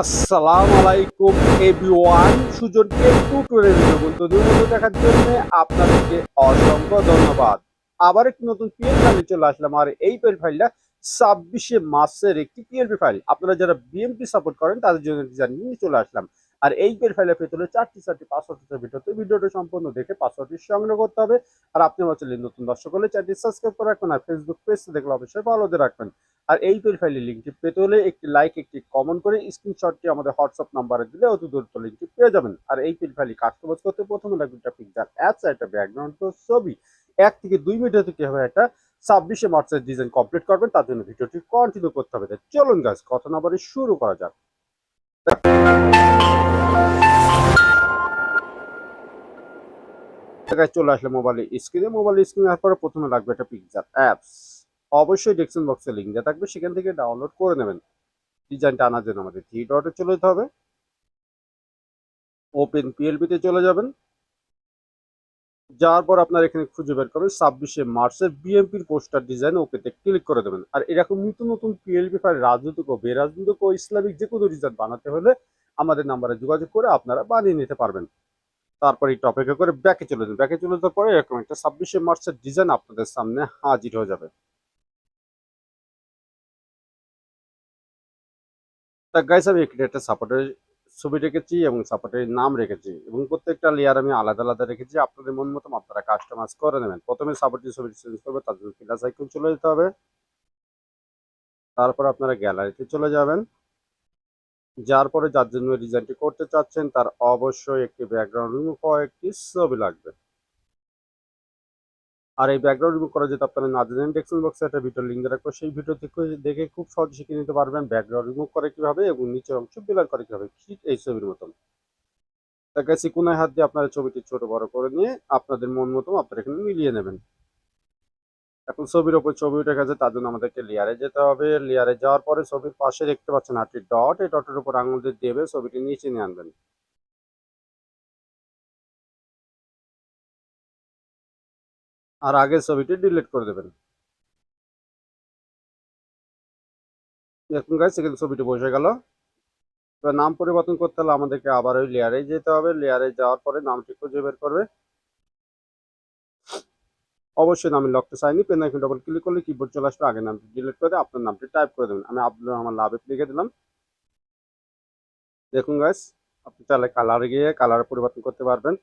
আসসালামু আলাইকুম everyone সুজনকে tutorial video বন্ধুদের মধ্যে দেখার জন্য আপনাদেরকে অসংখ্য ধন্যবাদ। আবার একটি নতুন পিএলপি ফাইলে চলে আসলাম। আর এই পিএল ফাইলটা ছাব্বিশে মাসের একটি পিএলপি ফাইল আপনারা যারা বিএমপি সাপোর্ট করেন, তাদের জন্য জানিয়ে নিয়ে চলে আসলাম। আর এই পিএল ফাইলে পেতে হলে চারটি চারটি পাসওয়ার্ডের ভিডিওতে ভিডিওটা সম্পূর্ণ দেখে পাসওয়ার্ডটি সংগ্রহ করতে হবে। আর আপনি আমার চ্যানেলে নতুন দর্শক হলে চ্যানেলটি সাবস্ক্রাইব করে রাখবেন আর ফেসবুক পেজটা দেখলে অবশ্যই ফলো দিয়ে রাখবেন। আর এই পেল ফাইলের লিঙ্কটি পেতে হলে একটি লাইক একটি কমেন্ট করে স্ক্রিনশটটি আমাদের হোয়াটসঅ্যাপ নাম্বারে দিলে অতি দ্রুত লিঙ্কটি পেয়ে যাবেন। আর এই পেল ফাইলটি কাস্টমাইজ করতে প্রথমে লাগবে একটা পিকচার অ্যাপস একটা ব্যাকগ্রাউন্ড ছবি। এক থেকে দুই মিনিটের কীভাবে একটা ছাব্বিশে মার্চের ডিজাইন কমপ্লিট করবেন, তার জন্য ভিডিওটি কন্টিনিউ করতে হবে। চলুন গাছ কথা না বলে শুরু করা যাক। জায়গায় চলে আসলে মোবাইল স্ক্রিনে মোবাইল স্ক্রিনে আসার পরে প্রথমে লাগবে একটা পিকচার অ্যাপস অবশ্যই ডেসক্রিপশন বক্সে লিঙ্ক দেওয়া থাকবে, সেখান থেকে ডাউনলোড করে নেবেন। ডিজাইনটা আনার জন্য আমাদের থ্রি ডটে চলে যেতে হবে। ওপেন পিএলপিতে চলে যাবেন। যাওয়ার পর আপনার এখানে খুঁজে বের করবেন, ছাব্বিশে মার্চের বিএমপির পোস্টার ডিজাইন ওকেতে ক্লিক করে দেবেন। আর এরকম নতুন নতুন পিএলপি ফাইল রাজনৈতিক ও বেরাজনৈতিক ও ইসলামিক যে কোনো ডিজাইন বানাতে হলে আমাদের নাম্বারে যোগাযোগ করে আপনারা বানিয়ে নিতে পারবেন। তারপর এই টপিকে করে ব্যাকে চলে যান ব্যাকে চলে যাওয়ার পরে এরকম একটা ছাব্বিশে মার্চের ডিজাইন আপনাদের সামনে হাজির হয়ে যাবে। গাইস আমি একটা সাপোর্টের ছবি রেখেছি এবং সাপোর্টের নাম রেখেছি এবং প্রত্যেকটা লেয়ার আমি আলাদা আলাদা রেখেছি। আপনাদের মন মতো আপনারা কাস্টমাইজ করে নেবেন। প্রথমে সাপোর্টের ছবি চেঞ্জ করবে, তার জন্য আইকন চলে যেতে হবে। তারপর আপনারা গ্যালারিতে চলে যাবেন। যার পরে যার জন্য ডিজাইনটি করতে চাচ্ছেন, তার অবশ্যই একটি ব্যাকগ্রাউন্ড রিমুভ হওয়া একটি ছবি লাগবে। আর এই ব্যাকগ্রাউন্ড রিমুভ করা যেটা আপনারা না জানেন ডেসক্রিপশন বক্সে একটা ভিডিও লিঙ্ক রাখব সেই ভিডিও দেখে খুব সহজে শিখে নিতে পারবেন ব্যাকগ্রাউন্ড রিমুভ করে কীভাবে এবং নিচের অংশ বিলার করে কীভাবে, ঠিক এই ছবির মতন। তার কাছে কোনায় হাত দিয়ে আপনারা ছবিটি ছোট বড় করে নিয়ে আপনাদের মন মতো আপনারা এখানে মিলিয়ে নেবেন। এখন ছবির ওপর ছবি উঠে গেছে, তার জন্য আমাদেরকে লেয়ারে যেতে হবে। লেয়ারে যাওয়ার পরে ছবির পাশে দেখতে পাচ্ছেন আটটি ডট এই ডটের উপর আঙুল দিয়ে দেবে ছবিটি নিচে নিয়ে আনবেন। আর আগের ছবিটি ডিলিট করে দেবেন। দেখুন গাইস এখানে ছবিটি বসে গেল। এবার নাম পরিবর্তন করতে হলে আমাদেরকে আবার ওই লেয়ারে যেতে হবে। লেয়ারে যাওয়ার পরে নামটি খুঁজে বের করবে। অবশ্যই নামের লকটা চাইনি পেন আইকন ডবল ক্লিক করলে কিবোর্ড চলে আসবে, আগের নামটি ডিলিট করে আপনার নামটি টাইপ করে দেবেন। আমি আব্দুল রহমান লাভে লিখে দিলাম। দেখুন গাইস আপনি চাইলে কালার গিয়ে কালার পরিবর্তন করতে পারবেন।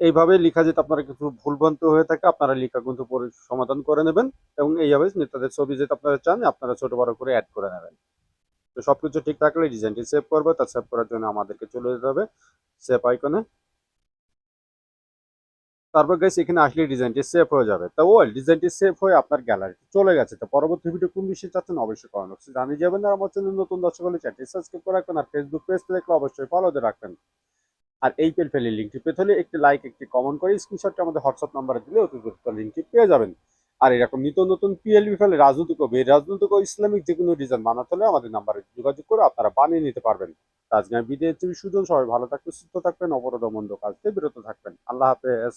এইভাবে লেখা যেতে আপনারা কিছু ভুলভ্রান্ত হয়ে থাকে, আপনারা লেখা কিন্তু সমাধান করে নেবেন এবং এইভাবে নেতাদের ছবি যেটা আপনারা চান, আপনারা ছোট বড় করে অ্যাড করে নেবেন। তো সবকিছু ঠিক থাকলে ডিজাইনটি সেভ করবে, তা সেভ করার জন্য আমাদেরকে চলে যেতে হবে সেভ আইকনে তারপর গাইস এখানে আসলে ডিজাইনটি সেভ হয়ে যাবে। তো ওয়েল ডিজাইনটি সেভ হয়ে আপনার গ্যালারিতে চলে গেছে। তো পরবর্তী ভিডিও কোন বিষয়ে চাচ্ছেন অবশ্যই কমেন্ট বক্সে জানিয়ে যাবেন। আর আমার চ্যানেল নতুন দর্শক হলে চ্যানেলটি সাবস্ক্রাইব করে রাখবেন। আর ফেসবুক পেজ দেখলে অবশ্যই ফলো দিয়ে রাখবেন। আর এই পেল ফেলের লিঙ্কটি পেতে হলে একটি লাইক একটি কমেন্ট করে স্ক্রিনশটটি আমাদের হোয়াটসঅ্যাপ নাম্বারে দিলে অতি দ্রুত লিঙ্কটি পেয়ে যাবেন। আর এরকম নিত্য নতুন পিএলবি ফেলে রাজনৈতিক ও বেরাজনৈতিক ও ইসলামিক যে কোনো ডিজাইন বানাতে হলে আমাদের নাম্বারে যোগাযোগ করে আপনারা বানিয়ে নিতে পারবেন। আজকে বিদেশ সুজন সবাই ভালো থাকবেন, সুস্থ থাকবেন, অবরোধ মন্দ কাজ থেকে বিরত থাকবেন। আল্লাহ হাফেজ।